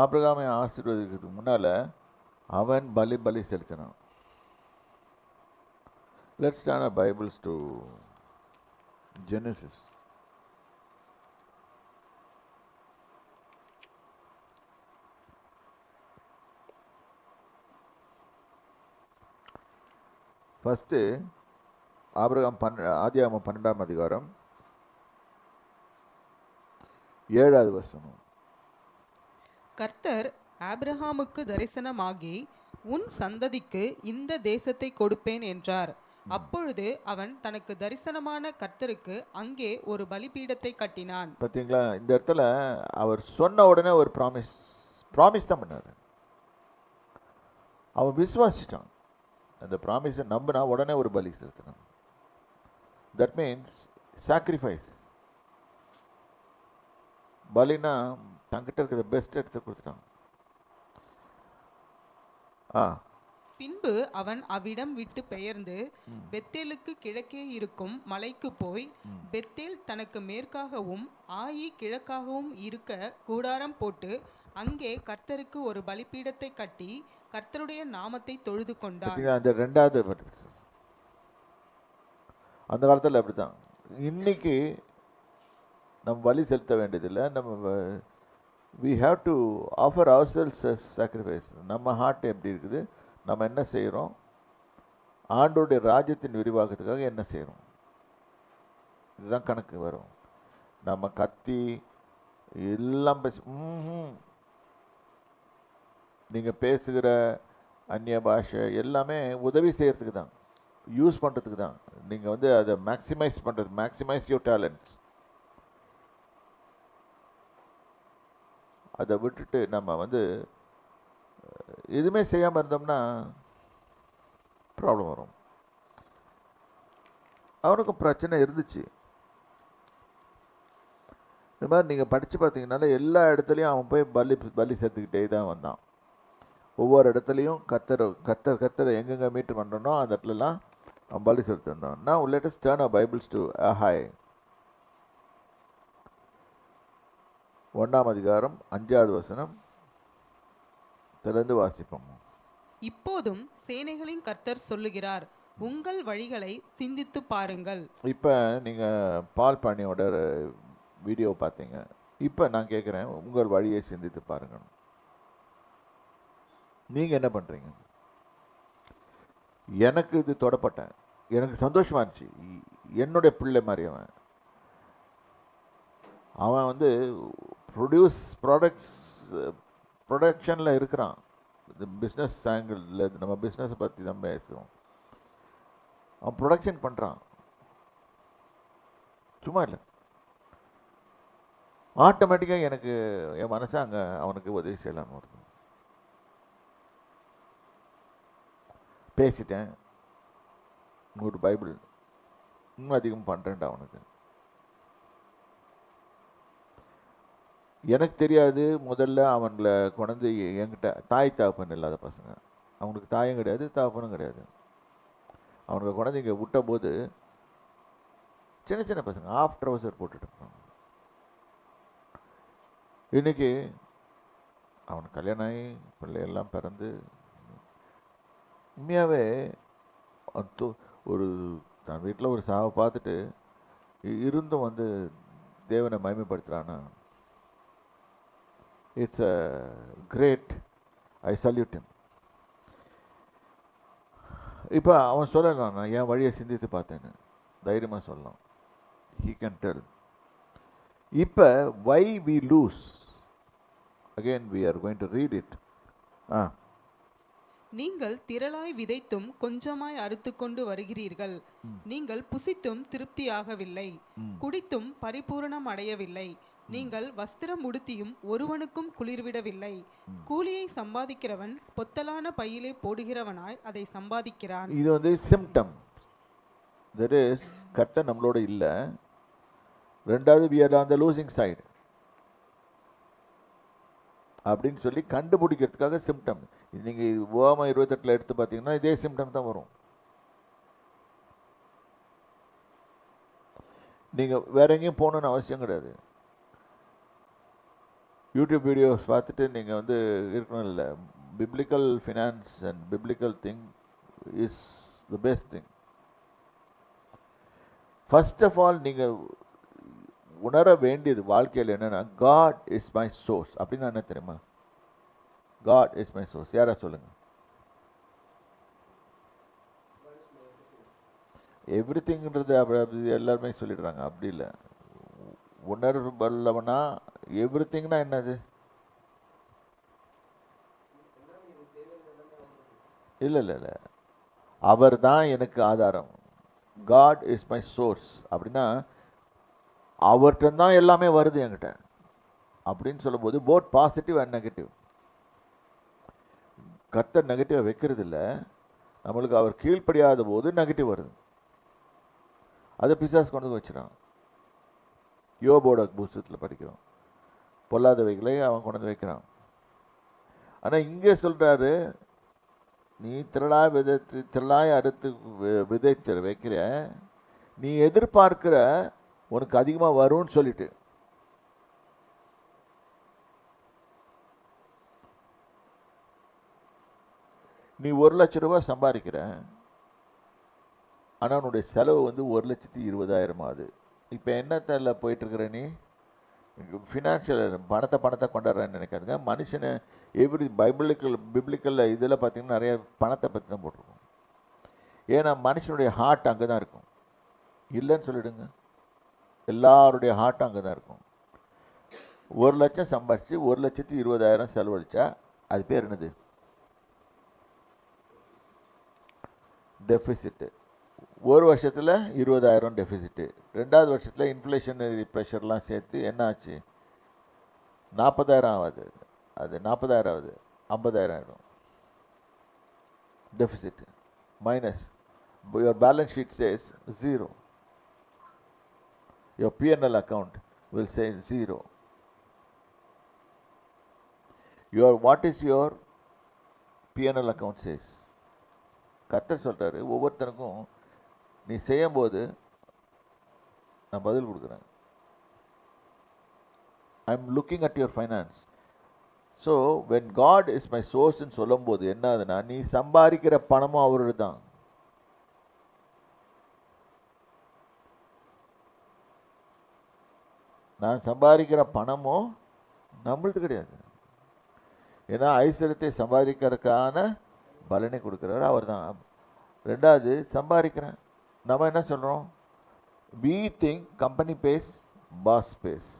ஆபிரகாமை ஆசீர்வதிக்கிறதுக்கு முன்னால் அவன் பலி பலி செலுத்தினான். Let's stand a Bibles to Genesis first Abraham பன் ஆதியாமம் பன்னெண்டாம் அதிகாரம் ஏழாவது வசனம். கர்த்தர் ஆபிரகாமுக்கு தரிசனமாகி உன் சந்ததிக்கு இந்த தேசத்தை கொடுப்பேன் என்றார். அப்பொழுது அவன் தனக்கு தரிசனமான கர்த்தருக்கு அங்கே ஒரு பலிபீடத்தை கட்டினான். பார்த்தீங்களா இந்த இடத்துல அவர் சொன்ன உடனே ஒரு ப்ராமிஸ் ப்ராமிஸ் தான் பண்ணார். அவன் விசுவாசிட்டான் அந்த ப்ராமிஸை நம்பினா உடனே ஒரு பலி செலுத்தினான் தட் மீன்ஸ் சாக்ரிஃபைஸ் பலினா தங்கிட்ட இருக்கிற பெஸ்ட் எடுத்து கொடுத்துட்டான் ஆ. பின்பு அவன் அவ்விடம் விட்டு பெயர்ந்து பெத்தேலுக்கு கிழக்கே இருக்கும் மலைக்கு போய் பெத்தேல் தனக்கு மேற்காகவும் ஆயி கிழக்காகவும் இருக்க கூடாரம் போட்டு அங்கே கர்த்தருக்கு ஒரு பலிபீடத்தை கட்டி கர்த்தருடைய நாமத்தை தொழுது கொண்டான். பார்த்தீங்களா அந்த ரெண்டாவது. அந்த காலத்தில் அப்படி தான் இன்னைக்கு நம்ம பலி செலுத்த வேண்டியதில்லை நம்ம we have to offer our cells sacrifice நம்ம ஹார்ட் எப்படி இருக்குது? நம்ம என்ன செய்கிறோம் ஆண்டோடைய ராஜ்யத்தின் விரிவாக்கத்துக்காக என்ன செய்கிறோம் இதுதான் கணக்கு வரும். நம்ம கத்தி எல்லாம் பேச நீங்கள் பேசுகிற அந்நிய பாஷை எல்லாமே உதவி செய்கிறதுக்கு தான் யூஸ் பண்ணுறதுக்கு தான் நீங்கள் வந்து அதை மேக்ஸிமைஸ் பண்ணுறது மேக்ஸிமைஸ் யூர் டேலண்ட்ஸ் அதை விட்டுட்டு நம்ம வந்து எதுவுமே செய்யாமல் இருந்தோம்னா ப்ராப்ளம் வரும். அவனுக்கும் பிரச்சனை இருந்துச்சு. இந்த மாதிரி நீங்கள் படித்து பார்த்தீங்கனால எல்லா இடத்துலையும் அவன் போய் பலி பலி சேர்த்துக்கிட்டே தான் வந்தான். ஒவ்வொரு இடத்துலையும் கத்தர் கத்தர் கத்தரை எங்கெங்கே மீட் பண்ணுறனோ அந்த இடத்துலலாம் அவன் பலி செலுத்திருந்தான். நான் let's turn Bibles to Haggai ஒன்றாம் அதிகாரம் அஞ்சாவது வசனம். திறந்து வாசிப்போம். இப்போதும் சேனைகளின் கர்த்தர் சொல்லுகிறார் உங்கள் வழிகளை சிந்தித்து பாருங்கள். இப்போ நீங்கள் பால் பாண்டியோட வீடியோ பார்த்தீங்க இப்போ நான் கேட்குறேன் உங்கள் வழியை சிந்தித்து பாருங்க நீங்கள் என்ன பண்ணுறீங்க எனக்கு இது தொடப்பட்டேன். எனக்கு சந்தோஷமா இருந்துச்சு. என்னுடைய பிள்ளை மாதிரி அவன். அவன் வந்து ப்ரொடியூஸ் ப்ராடக்ட்ஸ் ப்ரொடக்ஷனில் இருக்கிறான். இது பிஸ்னஸ் ஆங்கிளில் நம்ம பிஸ்னஸை பற்றி தான் பேசுவோம் அவன் ப்ரொடக்ஷன் பண்ணுறான் சும்மா இல்லை. ஆட்டோமேட்டிக்காக எனக்கு என் மனசு அங்கே அவனுக்கு உதவி செய்யலாம்னு வருது பேசிட்டேன். ஒரு பைபிள் இன்னும் அதிகம் பண்ணுறேன்டா அவனுக்கு. எனக்கு தெரியாது முதல்ல அவங்கள கொண்டு என்கிட்ட தாய் தாப்பன் இல்லாத பசங்க. அவனுக்கு தாயும் கிடையாது தாப்பனும் கிடையாது. அவனுக்கு கொண்டு இங்கே விட்ட போது சின்ன சின்ன பசங்க ஆஃப் ட்ரௌசர் போட்டுட்டு இன்றைக்கி இன்னைக்கு அவனுக்கு கல்யாணம் ஆகி பிள்ளையெல்லாம் பிறந்து உண்மையாகவே ஒரு தன் வீட்டில் ஒரு சாவை பார்த்துட்டு இருந்தும் வந்து தேவனை மகிமைப்படுத்துகிறான்னா it's a great I salute him. இப்போ அவன் சொல்லலாம் நான் என் வழியை சிந்தித்து பார்த்தேன்னு. தைரியமாக சொல்லலாம். ஹீ கேன் டெல் இப்போ why we lose again we are going to read it ஆ. நீங்கள் திரளாய் விதைத்தும் கொஞ்சமாய் அறுத்துக்கொண்டு வருகிறீர்கள். நீங்கள் புசித்தும் திருப்தியாகவில்லை. குடித்தும் பரிபூரணம் அடையவில்லை. நீங்கள் வஸ்திரம் உடுத்தியும் ஒருவனுக்கும் குளிர்விடவில்லை. கூலியை சம்பாதிக்கிறவன் பொத்தலான பையிலே போடுகிறவனாய் அதை சம்பாதிக்கிறான். இது வந்து சிம்டம் தட் இஸ் கத்த நம்மளோட இல்லை. ரெண்டாவது we are on the losing side அப்படின்னு சொல்லி கண்டுபிடிக்கிறதுக்காக சிம்டம் நீங்கள் ஓமா இருபத்தெட்டில் எடுத்து பார்த்தீங்கன்னா இதே சிம்டம் தான் வரும். நீங்கள் வேற எங்கேயும் போகணுன்னு அவசியம் கிடையாது. யூடியூப் வீடியோஸ் பார்த்துட்டு நீங்கள் வந்து இருக்கணும் இல்லை. Biblical finance and biblical thing is the best thing first of all நீங்கள் உணர வேண்டியது வாழ்க்கையில் என்னென்னா காட் இஸ் மை சோர்ஸ் அப்படின்னா என்ன தெரியுமா? காட் இஸ் மை சோர்ஸ் யாரா சொல்லுங்கள் எவ்ரி திங்கிறது அப்படி அப்படி எல்லாருமே சொல்லிடுறாங்க. அப்படி இல்லை. உணர்வல்லவனா எவ்ரி திங்னா என்னது? இல்லை இல்லை. இல்லை அவர் தான் எனக்கு ஆதாரம். காட் இஸ் மை சோர்ஸ் அப்படின்னா அவர்கிட்ட தான் எல்லாமே வருது என்கிட்ட. அப்படின்னு சொல்லும்போது போத் பாசிட்டிவ் அண்ட் நெகட்டிவ் கத்த நெகட்டிவாக வைக்கிறது இல்லை நம்மளுக்கு அவர் கீழ்ப்படியாத போது நெகட்டிவ் வருது. அதை பிசாஸ் கொண்டு வந்து யோபோட புஸ்தத்தில் படிக்கிறோம். பொல்லாதவைகளை அவன் கொண்டு வந்து வைக்கிறான். ஆனால் இங்கே சொல்கிறாரு நீ திரளாய் விதைத்து திரளாய் அறுத்து வி- விதைச்ச வைக்கிற நீ எதிர்பார்க்கிற உனக்கு அதிகமாக வரும்னு சொல்லிட்டு. நீ ஒரு லட்ச ரூபா சம்பாதிக்கிற ஆனால் உன்னுடைய செலவு வந்து ஒரு லட்சத்தி இருபதாயிரம் ஆகுது இப்போ என்னத்தில் போயிட்டுருக்குற நீ? ஃபினான்ஷியல் பணத்தை பணத்தை கொண்டாடுறேன்னு நினைக்காதுங்க. மனுஷனை எவ்ரி பைபிளிக்கல் பிப்ளிக்கலில் இதில் பார்த்தீங்கன்னா நிறைய பணத்தை பற்றி தான் போட்டிருக்கும். ஏன்னா மனுஷனுடைய ஹார்ட் அங்கே தான் இருக்கும். இல்லைன்னு சொல்லிடுங்க. எல்லாருடைய ஹார்ட்டும் அங்கே தான் இருக்கும். ஒரு லட்சம் சம்பாதிச்சு ஒரு லட்சத்தி இருபதாயிரம் செலவழித்தா அது பேர் என்னது? டெஃபிசிட்டு ஒரு வருஷத்தில் இருபதாயிரம் டெஃபிசிட்டு ரெண்டாவது வருஷத்தில் இன்ஃப்ளேஷனரி ப்ரெஷர்லாம் சேர்த்து என்ன ஆச்சு நாற்பதாயிரம் ஆகாது அது நாற்பதாயிரம் ஆகுது. ஐம்பதாயிரம். ஆகிடும் deficit minus your balance sheet says zero your PNL account will say zero your what is your PNL account says கர்த்தர் சொல்கிறாரு ஒவ்வொருத்தருக்கும் நீ செய்யும்போது நான் பதில் கொடுக்குறேன். I am looking at your finance so when God is my சோர்ஸ்ன்னு சொல்லும்போது என்ன ஆகுதுன்னா நீ சம்பாதிக்கிற பணமும் அவரோடு தான். நான் சம்பாதிக்கிற பணமும் நம்மளது கிடையாது. ஏன்னா ஐஸ்வர்யத்தை சம்பாதிக்கிறதுக்கான பலனை கொடுக்குறவர் அவர் தான் ரெண்டாவது சம்பாதிக்கிறேன். நம்ம என்ன சொல்கிறோம் we think company pays boss pays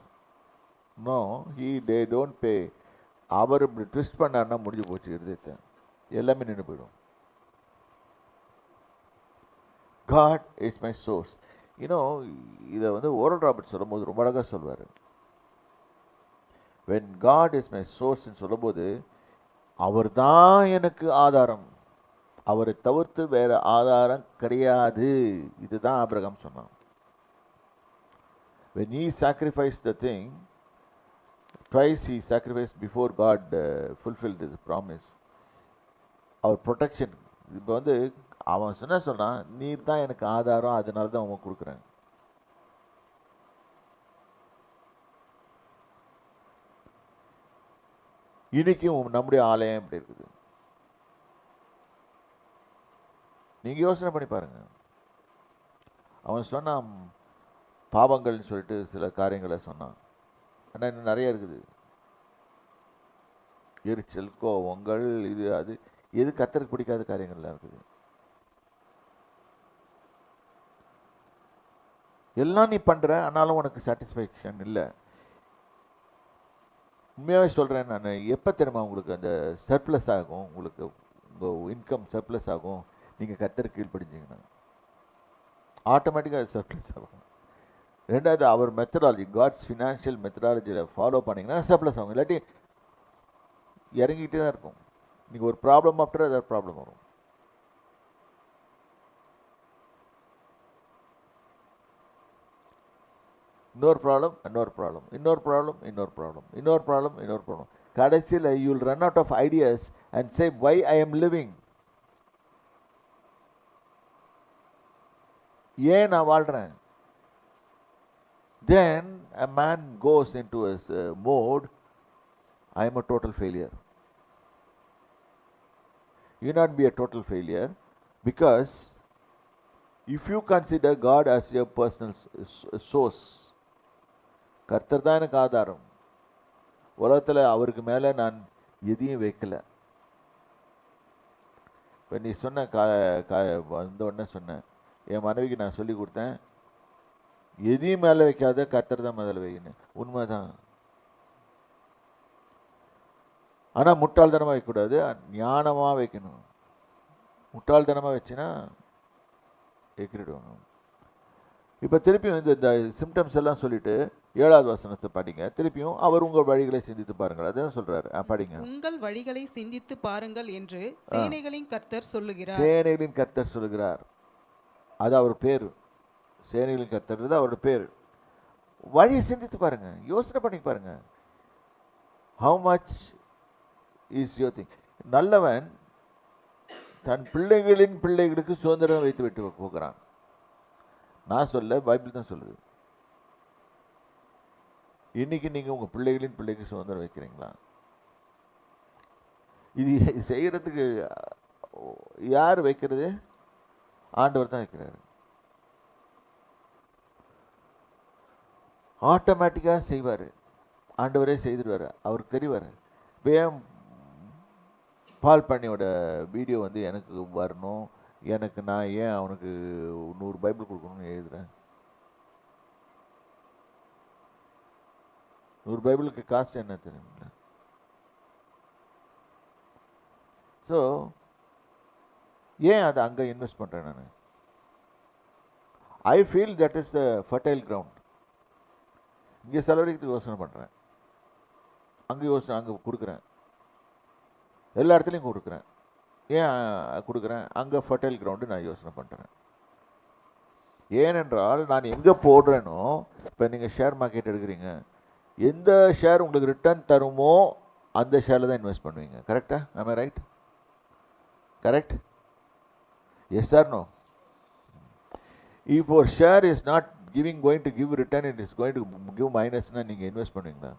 no he they don't pay அவர் இப்படி ட்விஸ்ட் பண்ணாருன்னா முடிஞ்சு போச்சு இருதயத்தை. எல்லாமே நின்று போயிடும். காட் இஸ் மை சோர்ஸ் இன்னும் இதை வந்து ஓரல் ராபர்ட் சொல்லும்போது ரொம்ப அழகாக சொல்வார். வென் காட் இஸ் மை சோர்ஸ்ன்னு சொல்லும்போது அவர் தான் எனக்கு ஆதாரம். அவரை தவிர்த்து வேற ஆதாரம் கிடையாது. இதுதான் ஆபிரகாம் சொன்னான். When he sacrifice the thing twice he sacrifice before God uh, இது ப்ராமிஸ் அவர் ப்ரொடெக்ஷன் இப்போ வந்து அவன் சொன்ன சொன்னான் நீர் தான் எனக்கு ஆதாரம் அதனால தான் அவன் கொடுக்குறேன். இன்றைக்கும் நம்முடைய ஆலயம் இப்படி இருக்குது. நீங்கள் யோசனை பண்ணி பாருங்கள் அவன் சொன்னான் பாவங்கள்னு சொல்லிட்டு சில காரியங்களை சொன்னான். ஆனால் இன்னும் நிறைய இருக்குது. எரிச்சல் கோவங்கள் இது அது எது கத்தருக்கு பிடிக்காத காரியங்கள்லாம் இருக்குது. எல்லாம் நீ பண்ணுற ஆனாலும் உனக்கு சாட்டிஸ்ஃபேக்ஷன் இல்லை. உண்மையாகவே சொல்கிறேன் நான் எப்போ தெரியுமா உங்களுக்கு அந்த சர்ப்ளஸ் ஆகும்? உங்களுக்கு உங்கள் இன்கம் சர்ப்ளஸ் ஆகும்? நீங்கள் கத்தர் கீழ்ப்படிஞ்சிங்கன்னா ஆட்டோமேட்டிக்காக சர்ப்ளஸ் ஆகும். ரெண்டாவது அவர் மெத்தடாலஜி காட்ஸ் ஃபினான்ஷியல் மெத்தடாலஜியில் ஃபாலோ பண்ணிங்கன்னா சர்ப்ளஸ் ஆகும். இல்லாட்டி இறங்கிக்கிட்டே தான் இருக்கும். நீங்கள் ஒரு ப்ராப்ளம் ஆஃப்டர் ஏதாவது ப்ராப்ளம் வரும். இன்னொரு ப்ராப்ளம் இன்னொரு ப்ராப்ளம் இன்னொரு ப்ராப்ளம் இன்னொரு ப்ராப்ளம் இன்னொரு ப்ராப்ளம் இன்னொரு ப்ராப்ளம் கடைசியில் you will run out of ideas and say why I am living ஏன் நான் வாழ்கிறேன் then a man goes in to mode I am a total failure you not be a total failure because if you consider God as your personal source கர்த்தர் தான் எனக்கு ஆதாரம் உலகத்தில் அவருக்கு மேலே நான் எதையும் வைக்கல இப்போ நீ சொன்ன கா க வந்த உடனே சொன்னேன் என் மனைவிக்கு நான் சொல்லி கொடுத்தேன் எதையும் மேலே வைக்காத கர்த்தர் தான் முதல்ல வைக்கணும். உண்மைதான். ஆனால் முட்டாள்தனமாக வைக்கக்கூடாது ஞானமாக வைக்கணும். முட்டாள்தனமாக வச்சுன்னா எக்கிரிடுவாங்க இப்போ திருப்பியும் இந்த இந்த சிம்டம்ஸ் எல்லாம் சொல்லிட்டு ஏழாவது வசனத்தை படிங்க. திருப்பியும் அவர் உங்கள் வழிகளை சிந்தித்து பாருங்கள். அதான் சொல்றாரு. படிங்க. உங்கள் வழிகளை சிந்தித்து பாருங்கள் என்று சேனைகளின் கர்த்தர் சொல்லுகிறார். சேனைகளின் கர்த்தர் சொல்கிறார் அது அவர் பேர். சேனைகளின் கர்த்தர் அவரோட பேர். வழியை சிந்தித்து பாருங்கள் யோசனை பண்ணி பாருங்கள் how much is your thing நல்லவன் தன் பிள்ளைகளின் பிள்ளைகளுக்கு சுதந்திரம் வைத்து விட்டு போகிறான். நான் சொல்ல பைபிள் தான் சொல்லுது. இன்னைக்கு நீங்கள் உங்கள் பிள்ளைகளின் பிள்ளைக்கு சுதந்திரம் வைக்கிறீங்களா? இது செய்கிறதுக்கு யார் வைக்கிறது? ஆண்டவர் தான் வைக்கிறாரு ஆட்டோமேட்டிக்காக செய்வார். ஆண்டவரே செய்திருவார். அவருக்கு தெரிவார். வேம் ஏன் பால் பண்ணியோட வீடியோ வந்து எனக்கு வரணும். எனக்கு நான் ஏன் அவனுக்கு நூறு பைபிள் கொடுக்கணும்னு எழுதுறேன்? நூறு பைபிளுக்கு காஸ்ட் என்ன தெரியுங்களா ஸோ ஏன் அதை அங்கே இன்வெஸ்ட் பண்ணுறேன் நான்? I feel that is the fertile ground இங்கே செலவழிக்கிறதுக்கு யோசனை பண்ணுறேன் அங்கே யோசனை அங்கே கொடுக்குறேன். எல்லா இடத்துலையும் கொடுக்குறேன். ஏன் கொடுக்குறேன்? அங்கே ஃபர்டைல் கிரவுண்டு நான் யோசனை பண்ணுறேன் ஏனென்றால் நான் எங்கே போடுறேனோ இப்போ நீங்கள் ஷேர் மார்க்கெட் எடுக்கிறீங்க. எந்த ஷேர் உங்களுக்கு ரிட்டர்ன் தருமோ அந்த ஷேரில் தான் இன்வெஸ்ட் பண்ணுவீங்க. கரெக்டாக நம்ம right correct yes sir no if ஒரு share is not giving going to give return it is going to give மைனஸ்னால் நீங்கள் இன்வெஸ்ட் பண்ணுவீங்களா?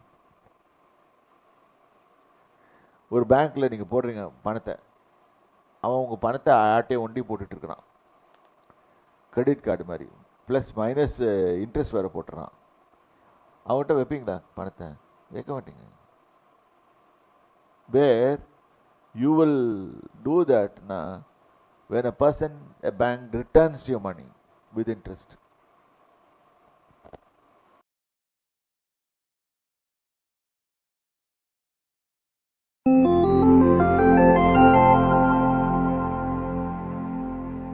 ஒரு பேங்க்கில் நீங்கள் போடுறீங்க பணத்தை. அவன் உங்கள் பணத்தை ஆட்டே ஒண்டி போட்டுட்ருக்குறான் கிரெடிட் கார்டு மாதிரி. ப்ளஸ் மைனஸ் இன்ட்ரெஸ்ட் வேறு போட்டுறான். அவன்கிட்ட வைப்பீங்களா பணத்தை? வைக்க மாட்டீங்க. வேர் யூ வில் டூ தட்னா when a person a bank returns your money with interest